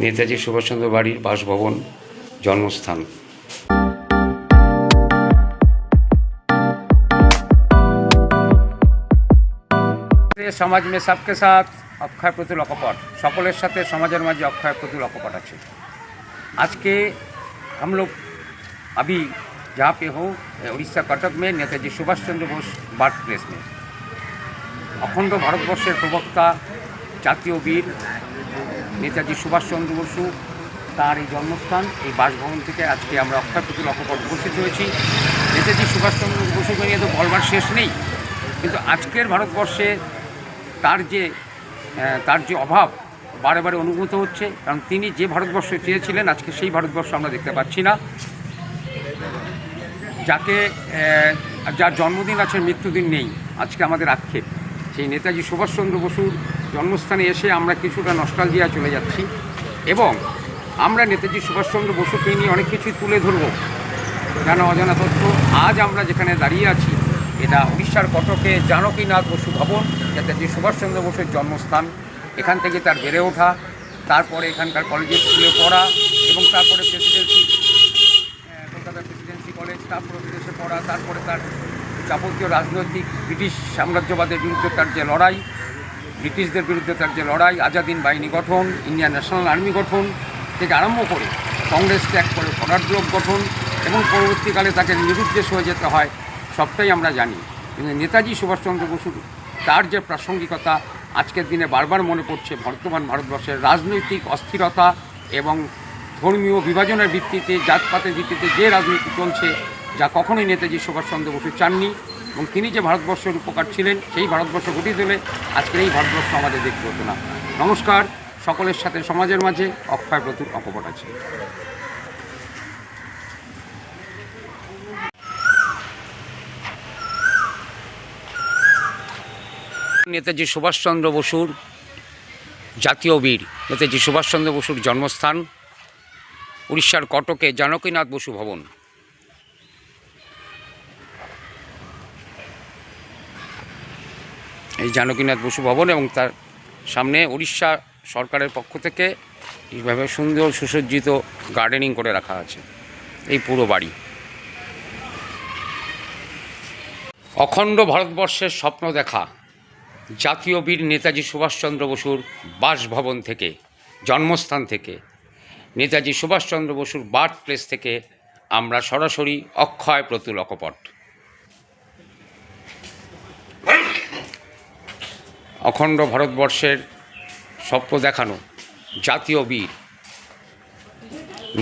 নেতাজি সুভাষচন্দ্র বাড়ির বাসভবন জন্মস্থান সমাজ মে সবকে সাথ অক্ষয় প্রতুল অকপট সকলের সাথে সমাজের মাঝে অক্ষয় প্রতুল অকপট আছে আজকে हम लोग अभी जहाँ पे हो उड़ीसा कटक में नेताजी सुभाष चंद्र बोस बार्थ प्लेस में অখণ্ড ভারতবর্ষের প্রবক্তা জাতীয় বীর নেতাজি সুভাষচন্দ্র বসু তার এই জন্মস্থান, এই বাসভবন থেকে আজকে আমরা অক্ষয় প্রতুল অকপট উপস্থিত হয়েছি। নেতাজি সুভাষচন্দ্র বসুকে নিয়ে তো বলবার শেষ নেই, কিন্তু আজকের ভারতবর্ষে তার যে তার যে অভাব বারে বারে অনুভূত হচ্ছে, কারণ তিনি যে ভারতবর্ষ চেয়েছিলেন, আজকে সেই ভারতবর্ষ আমরা দেখতে পাচ্ছি না। যাকে যার জন্মদিন আছে, মৃত্যুদিন নেই, আজকে আমাদের আক্ষেপ। সেই নেতাজি সুভাষচন্দ্র বসুর জন্মস্থানে এসে আমরা কিছুটা নস্টালজিয়া চলে যাচ্ছি এবং আমরা নেতাজি সুভাষচন্দ্র বসুকে নিয়ে অনেক কিছুই তুলে ধরব। জানা অজানা তথ্য, আজ আমরা যেখানে দাঁড়িয়ে আছি, এটা উড়িষ্যার কটকে জানকীনাথ বসু ভবন, নেতাজি সুভাষচন্দ্র বসুর জন্মস্থান। এখান থেকে তার বেড়ে ওঠা, তারপরে এখানকার কলেজে স্কুলে পড়া এবং তারপরে প্রেসিডেন্সি কলকাতা প্রেসিডেন্সি কলেজ তারপরে বিদেশে পড়া, তারপরে তার যাবতীয় রাজনৈতিক ব্রিটিশ সাম্রাজ্যবাদের বিরুদ্ধে তার যে লড়াই ব্রিটিশদের বিরুদ্ধে তার যে লড়াই আজাদিন বাহিনী গঠন, ইন্ডিয়ান ন্যাশনাল আর্মি গঠন থেকে আরম্ভ করে কংগ্রেস ত্যাগ করে ফরার ব্লক গঠন এবং পরবর্তীকালে তাকে নিরুদ্দেশ হয়ে যেতে হয়, সবটাই আমরা জানি। কিন্তু নেতাজি সুভাষচন্দ্র বসুর তার যে প্রাসঙ্গিকতা আজকের দিনে বারবার মনে পড়ছে বর্তমান ভারতবর্ষের রাজনৈতিক অস্থিরতা এবং ধর্মীয় বিভাজনের ভিত্তিতে, জাতপাতের ভিত্তিতে যে রাজনীতি চলছে, যা কখনোই নেতাজি সুভাষচন্দ্র বসু চাননি। এবং তিনি যে ভারতবর্ষের উপকার ছিলেন, সেই ভারতবর্ষ গঠিত হলে আজকের এই ভারতবর্ষ আমাদের দেখতে হতো না। নমস্কার, সকলের সাথে সমাজের মাঝে অক্ষয় প্রচুর অকপট আছে। নেতাজি সুভাষচন্দ্র বসুর জাতীয় বীর, নেতাজি সুভাষচন্দ্র বসুর জন্মস্থান, উড়িষ্যার কটকে জানকীনাথ বসু ভবন। জানকীনাথ বসু ভবন এবং তার সামনে উড়িষ্যা সরকারের পক্ষ থেকে এইভাবে সুন্দর সুসজ্জিত গার্ডেনিং করে রাখা আছে। এই পুরো বাড়ি। অখণ্ড ভারতবর্ষের স্বপ্ন দেখা জাতীয় বীর নেতাজি সুভাষচন্দ্র বসুর বাসভবন থেকে, জন্মস্থান থেকে। নেতাজি সুভাষচন্দ্র বসুর বার্থ প্লেস থেকে আমরা সরাসরি অক্ষয় প্রতুল অকপট অখণ্ড ভারতবর্ষের স্বপ্ন দেখানো জাতীয় বীর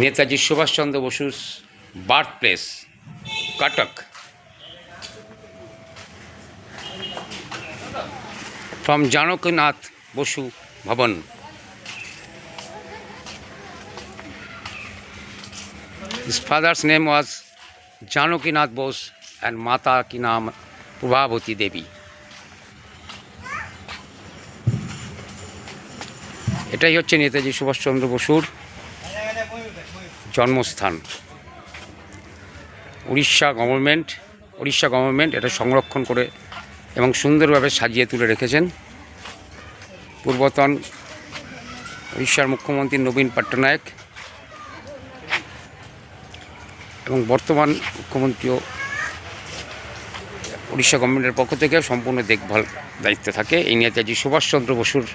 Netaji Subhash Chandra Basu birth place Cuttack. From Janakinath Basu ভবন। হিস father's name was Janakinath Bose and মাতা কি নাম প্রভাবতী দেবী এটাই হচ্ছে নেতাজি সুভাষচন্দ্র বসুর জন্মস্থান। উড়িষ্যা গভর্নমেন্ট উড়িষ্যা গভর্নমেন্ট এটা সংরক্ষণ করে এবং সুন্দরভাবে সাজিয়ে তুলে রেখেছেন। পূর্বতন উড়িষ্যার মুখ্যমন্ত্রী নবীন পট্টনায়ক এবং বর্তমান মুখ্যমন্ত্রীও উড়িষ্যা গভর্নমেন্টের পক্ষ থেকে সম্পূর্ণ দেখভাল দায়িত্ব থাকে। এই নেতাজি সুভাষচন্দ্র বসুর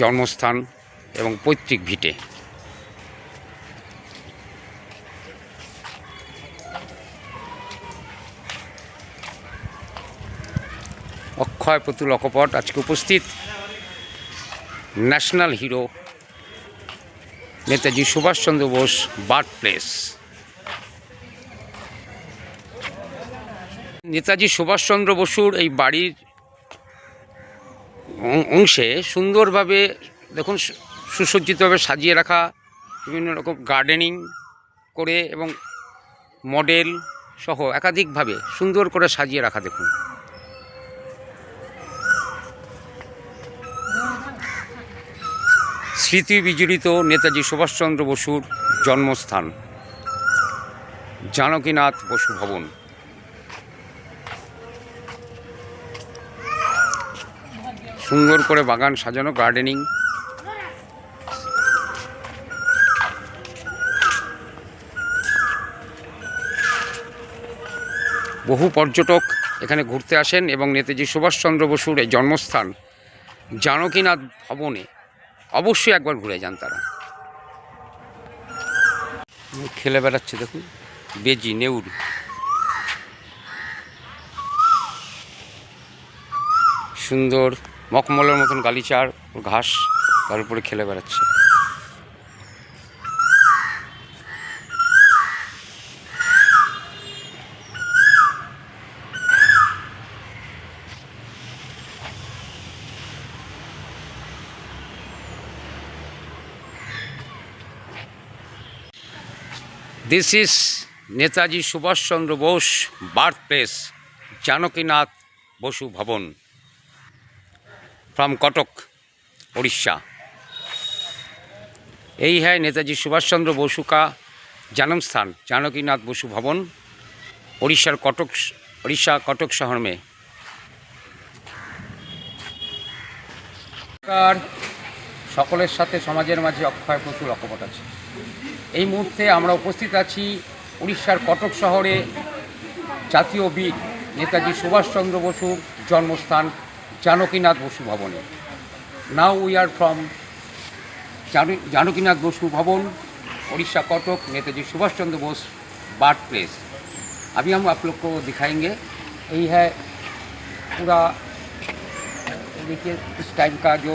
জন্মস্থান এবং পৈতৃক ভিটে। অক্ষয় প্রতুল অকপট আজকে উপস্থিত। National hero Netaji Subhaschandra Bose, birth place. Netaji Subhaschandra বসুর এই বাড়ির অংশে সুন্দরভাবে দেখুন সুসজ্জিতভাবে সাজিয়ে রাখা, বিভিন্ন রকম গার্ডেনিং করে এবং মডেল সহ একাধিকভাবে সুন্দর করে সাজিয়ে রাখা দেখুন। স্মৃতি বিজড়িত নেতাজি সুভাষচন্দ্র বসুর জন্মস্থান, জানকীনাথ বসু ভবন। সুন্দর করে বাগান সাজানো গার্ডেনিং বহু পর্যটক এখানে ঘুরতে আসেন এবং নেতাজি সুভাষচন্দ্র বসুর এই জন্মস্থান জানকীনাথ ভবনে অবশ্যই একবার ঘুরে যান তারা। খেলে বেড়াচ্ছে, দেখুন। বেজি নেউর সুন্দর মখমলের মতন গালিচার, ঘাস, তার উপরে খেলে বেড়াচ্ছে। This is Netaji Subhash Chandra Bose birthplace, Janakinath Bosu Bhavan from Kotok, Orissa यही है नेताजी सुभाष चंद्र बोसु का जन्म स्थान जानकीनाथ बसु भवन उड़ीसार कटक उड़ीसा कटक शहर में আর সকলের সাথে সমাজের মাঝে অক্ষয় প্রচুর অকপট আছে এই মুহূর্তে আমরা উপস্থিত আছি উড়িষ্যার কটক শহরে জাতীয় বীর নেতাজি সুভাষচন্দ্র বসুর জন্মস্থান জানকীনাথ বসু ভবনে now we are from Janakinath Basu Bhavan Orissa Cuttack Netaji Subhash Chandra Bose birth place अभी हम आप लोग को दिखाएंगे यही है पूरा देखिए इस टाइम का जो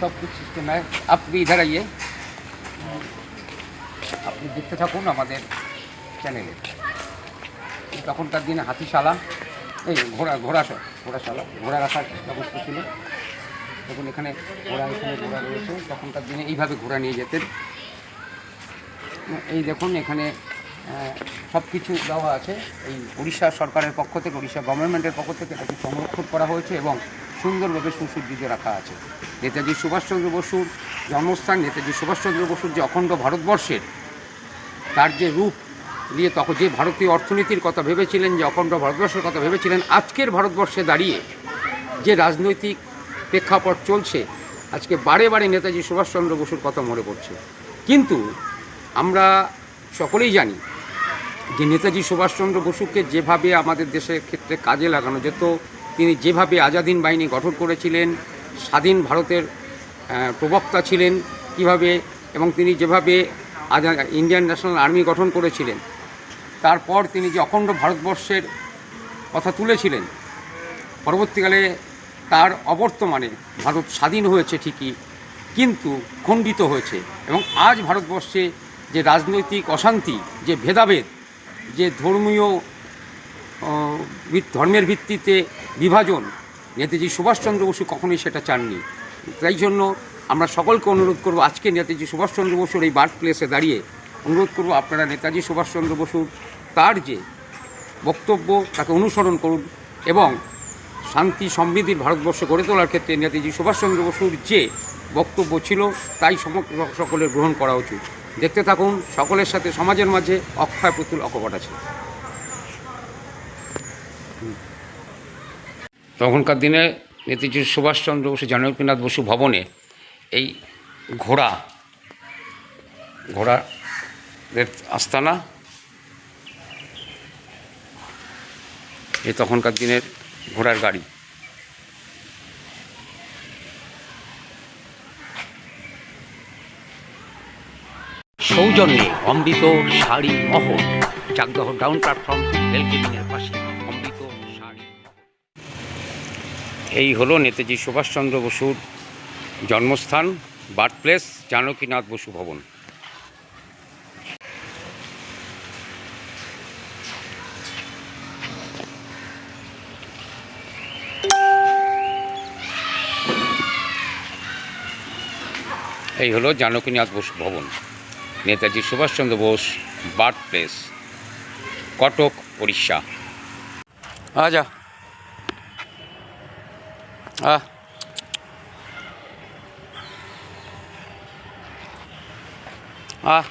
सब कुछ सिस्टम है आप भी इधर आइए আপনি দেখতে থাকুন আমাদের চ্যানেলে এই তখনকার দিনে হাতিশালা এই ঘোড়া ঘোড়া ঘোড়াশালা ঘোড়া রাখার ব্যবস্থা ছিল তখন এখানে ঘোড়া এখানে ঘোড়া রয়েছে তখনকার দিনে এইভাবে ঘোড়া নিয়ে যেতেন এই দেখুন এখানে সব কিছু দেওয়া আছে এই উড়িষ্যা সরকারের পক্ষ থেকে উড়িষ্যা গভর্নমেন্টের পক্ষ থেকে এটাকে সংরক্ষণ করা হয়েছে এবং সুন্দরভাবে সুসজ্জিত রাখা আছে। নেতাজি সুভাষচন্দ্র বসুর জন্মস্থান, নেতাজি সুভাষচন্দ্র বসুর যে অখণ্ড ভারতবর্ষের, তার যে রূপ নিয়ে তখন যে ভারতীয় অর্থনীতির কথা ভেবেছিলেন, যে অখণ্ড ভারতবর্ষের কথা ভেবেছিলেন, আজকের ভারতবর্ষে দাঁড়িয়ে যে রাজনৈতিক প্রেক্ষাপট চলছে, আজকে বারে বারে নেতাজি সুভাষচন্দ্র বসুর কথা মনে পড়ছে। কিন্তু আমরা সকলেই জানি যে নেতাজি সুভাষচন্দ্র বসুকে যেভাবে আমাদের দেশের ক্ষেত্রে কাজে লাগানো যেত তিনি যেভাবে আজাদিন বাহিনী গঠন করেছিলেন, স্বাধীন ভারতের প্রবক্তা ছিলেন কীভাবে এবং তিনি যেভাবে আজা ইন্ডিয়ান ন্যাশনাল আর্মি গঠন করেছিলেন, তারপর তিনি যে অখণ্ড ভারতবর্ষের কথা তুলেছিলেন, পরবর্তীকালে তার অবর্তমানে ভারত স্বাধীন হয়েছে ঠিকই, কিন্তু খণ্ডিত হয়েছে এবং আজ ভারতবর্ষে যে রাজনৈতিক অশান্তি, যে ভেদাভেদ, যে ধর্মীয় ধর্মের ভিত্তিতে বিভাজন। নেতাজি সুভাষচন্দ্র বসু কখনোই সেটা চাননি। তাই জন্য আমরা সকলকে অনুরোধ করব, আজকে নেতাজি সুভাষচন্দ্র বসুর এই বার্থ প্লেসে দাঁড়িয়ে অনুরোধ করব আপনারা নেতাজি সুভাষচন্দ্র বসুর তার যে বক্তব্য তাকে অনুসরণ করুন এবং শান্তি সমৃদ্ধির ভারতবর্ষ গড়ে তোলার ক্ষেত্রে নেতাজি সুভাষচন্দ্র বসুর যে বক্তব্য ছিল তাই সমগ্র সকলের গ্রহণ করা উচিত। দেখতে থাকুন, সকলের সাথে সমাজের মাঝে অক্ষয় পুতুল অকপট আছে। তখনকার দিনে নেতাজি সুভাষচন্দ্র বসু জানকীনাথ বসু ভবনে এই ঘোড়া, ঘোড়াদের আস্তানা, এই তখনকার দিনের ঘোড়ার গাড়ি। সৌজন্যে অমৃত শাড়ি মহল চাকদহ ডাউন প্ল্যাটফর্ম রেলগেটিংয়ের পাশে। এই হলো নেতাজি সুভাষচন্দ্র বসুর জন্মস্থান বার্থ প্লেস জানকীনাথ বসু ভবন। এই হলো জানকীনাথ বসু ভবন। নেতাজি সুভাষচন্দ্র বোস বার্থ প্লেস কটক উড়িষ্যা আজা আহ। আহ।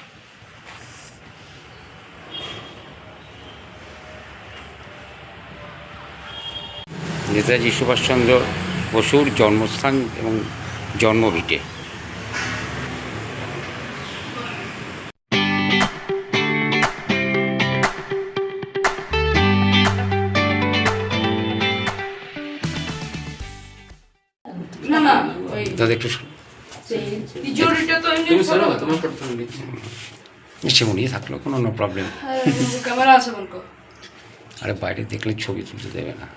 নেতাজি সুভাষচন্দ্র বসুর জন্মস্থান এবং জন্মভিটে। প্রথম একটু সেমন নিয়ে থাকল কোনো নো প্রবলেম হ্যাঁ, ক্যামেরা আছে বলকো আরে বাইরে দেখলে ছবি তুলতে দেবে না।